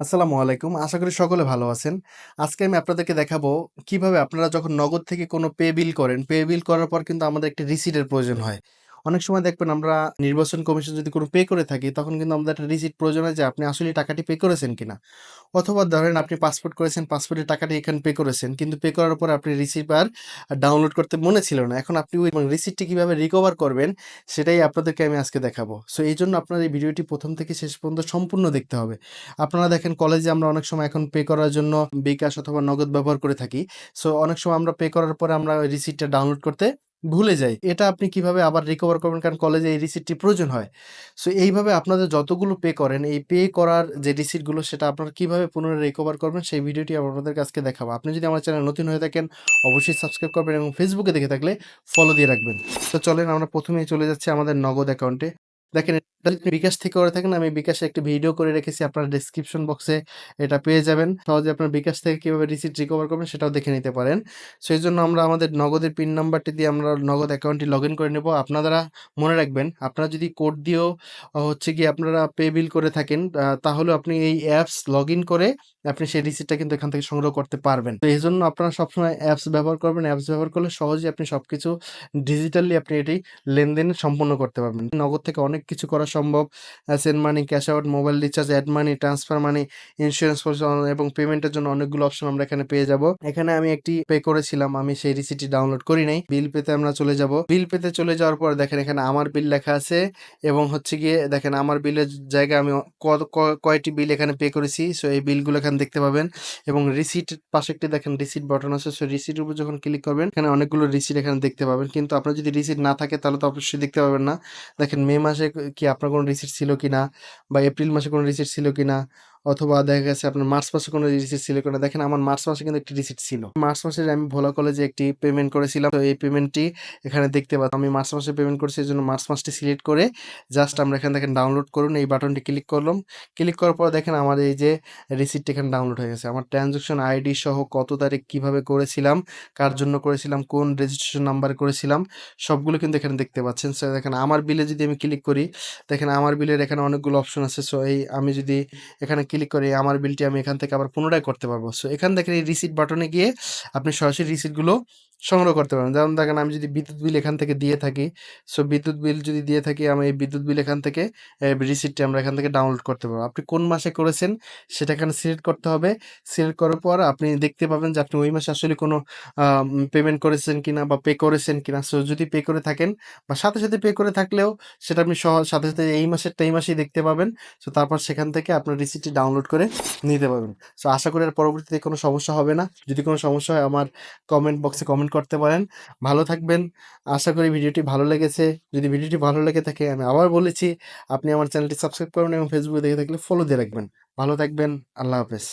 আসসালামু আলাইকুম। আশা করি সকলে ভালো আছেন। আজকে আমি আপনাদেরকে দেখাবো কীভাবে আপনারা যখন নগদ থেকে কোনো পে বিল করেন, পে বিল করার পর কিন্তু আমাদের একটি রিসিটের প্রয়োজন হয়। অনেক সময় দেখবেন আমরা নির্বাচন কমিশন যদি কোনো পে করে থাকি তখন কিন্তু আমাদের একটা রিসিট প্রয়োজন হয় যে আপনি আসলে টাকাটি পে করেছেন কিনা। অথবা ধরেন আপনি পাসপোর্ট করেছেন, পাসপোর্টের টাকাটি এখানে পে করেছেন। কিন্তু পে করার পর আপনি রিসিট আর ডাউনলোড করতে মনে ছিল না। এখন আপনি ওই রিসিটটি কীভাবে রিকভার করবেন সেটাই আপনাদেরকে আমি আজকে দেখাবো। সো এই জন্য আপনার এই ভিডিওটি প্রথম থেকে শেষ পর্যন্ত সম্পূর্ণ দেখতে হবে। আপনারা দেখেন কলেজে আমরা অনেক সময় এখন পে করার জন্য বিকাশ অথবা নগদ ব্যবহার করে থাকি। সো অনেক সময় আমরা পে করার পরে আমরা ওই রিসিটটা ডাউনলোড করতে ভুলে যাই। এটা আপনি কীভাবে আবার রিকভার করবেন কারণ কলেজে এই রিসিটটি প্রয়োজন হয়। সো এইভাবে আপনাদের যতগুলো পে করেন, এই পে করার যে রিসিটগুলো সেটা আপনারা কীভাবে পুনরায় রিকভার করবেন, সেই ভিডিওটি আমি কাছকে দেখাবো। আপনি যদি আমার চ্যানেল নতুন হয়ে থাকেন, অবশ্যই সাবস্ক্রাইব করবেন এবং ফেসবুকে দেখে থাকলে ফলো দিয়ে রাখবেন। তো চলেন আমরা প্রথমেই চলে যাচ্ছি আমাদের নগদ অ্যাকাউন্টে। দেখেন যদি বিকাশ থেকে করে থাকেন, আমি বিকাশে একটি ভিডিও করে রেখেছি, আপনারা ডেসক্রিপশন বক্সে এটা পেয়ে যাবেন। সহজে আপনার বিকাশ থেকে কীভাবে রিসিট রিকভার করবেন সেটাও দেখে নিতে পারেন। সো এইজন্য আমরা আমাদের নগদের পিন নাম্বারটি দিয়ে আমরা নগদ অ্যাকাউন্টটি লগ ইন করে নেব। আপনারা মনে রাখবেন, আপনারা যদি কোড দিয়েও হচ্ছে গিয়ে আপনারা পে বিল করে থাকেন তাহলে আপনি এই অ্যাপস লগইন করে আপনি সেই রিসিটটা কিন্তু এখান থেকে সংগ্রহ করতে পারবেন। তো এই জন্য আপনারা সবসময় অ্যাপস ব্যবহার করবেন। অ্যাপস ব্যবহার করলে সহজেই আপনি সব কিছু ডিজিটালি আপনি এটি লেনদেন সম্পন্ন করতে পারবেন। নগদ থেকে অনেক কিছু করা সম্ভব। Send money, cash out, mobile recharge, add money, transfer money, insurance এবং পেমেন্টের জন্য অনেকগুলো অপশন আমরা এখানে পেয়ে যাব। এখানে আমি একটি পে করেছিলাম। আমি সেই রিসিটটি ডাউনলোড করি নাই। বিল পেতে আমরা চলে যাব। বিল পেতে চলে যাওয়ার পর দেখেন এখানে আমার বিল লেখা আছে এবং হচ্ছে গিয়ে দেখেন আমার বিলের জায়গায় আমি কয়টি বিল এখানে পে করেছি। সো এই বিলগুলো এখানে দেখতে পাবেন এবং রিসিট পাশে একটি দেখেন রিসিট বটন আছে। সো রিসিটের উপর যখন ক্লিক করবেন এখানে অনেকগুলো রিসিট এখানে দেখতে পাবেন। কিন্তু আপনার যদি রিসিট না থাকে তাহলে তো অবশ্যই দেখতে পাবেন না। দেখেন মে মাসে কি আপনার কোনো রিসিট ছিল কি না বা এপ্রিল মাসে কোনো রিসিট ছিল কিনা? অথবা দেখা গেছে আপনার মার্চ মাসে কোনো রিসিট ছিল কিনা। দেখেন আমার মার্চ মাসে কিন্তু একটি রিসিট ছিল। মার্চ মাসে আমি ভোলা কলেজে একটি পেমেন্ট করেছিলাম। তো এই পেমেন্টটি এখানে দেখতে পাচ্ছেন। আমি মার্চ মাসে পেমেন্ট করেছি এই জন্য মার্চ মাসটি সিলেক্ট করে জাস্ট আমরা এখানে দেখেন ডাউনলোড করুন এই বাটনটি ক্লিক করলাম। ক্লিক করার পর দেখেন আমার এই যে রিসিটটি এখানে ডাউনলোড হয়ে গেছে। আমার ট্রান্সেকশন আইডি সহ কত তারিখ কীভাবে করেছিলাম, কার জন্য করেছিলাম, কোন রেজিস্ট্রেশন নাম্বার করেছিলাম সবগুলো কিন্তু এখানে দেখতে পাচ্ছেন। সো দেখেন আমার বিলে যদি আমি ক্লিক করি দেখেন আমার বিলের এখানে অনেকগুলো অপশন আছে। সো এই আমি যদি এখানে ক্লিক করে আমার বিলটি আমি এখান থেকে আবার পুনরায় করতে পারব। সো এখান থেকে এই রিসিট বাটনে গিয়ে আপনি সরাসরি রিসিটগুলো সংগ্রহ করতে পারবেন। যেমন দেখেন আমি যদি বিদ্যুৎ বিল এখান থেকে দিয়ে থাকি, সো বিদ্যুৎ বিল যদি দিয়ে থাকি আমি এই বিদ্যুৎ বিল এখান থেকে এ রিসিটটি আমরা এখান থেকে ডাউনলোড করতে পারব। আপনি কোন মাসে করেছেন সেটা এখানে সিলেক্ট করতে হবে। সিলেক্ট করার পর আপনি দেখতে পাবেন যে আপনি ওই মাসে আসলে কোনো পেমেন্ট করেছেন কিনা বা পে করেছেন কিনা। সো যদি পে করে থাকেন বা সাথে, সাথে পে করে থাকলেও সেটা আপনি সহ সাথে, সাথে এই মাসেরটা এই মাসেই দেখতে পাবেন। সো তারপর সেখান থেকে আপনার রিসিটটি ডাউনলোড করে নিতে পারবেন। সো আশা করি আর পরবর্তীতে কোনো সমস্যা হবে না। যদি কোনো সমস্যা হয় আমার কমেন্ট বক্সে কমেন্ট করতে পারেন। ভালো থাকবেন। আশা করি ভিডিওটি ভালো লেগেছে। যদি ভিডিওটি ভালো লেগে থাকে, আমি আবার বলেছি, আপনি আমার চ্যানেলটি সাবস্ক্রাইব করুন এবং ফেসবুকে দেখে থাকলে ফলো দিয়ে রাখবেন। ভালো থাকবেন। আল্লাহ হাফেজ।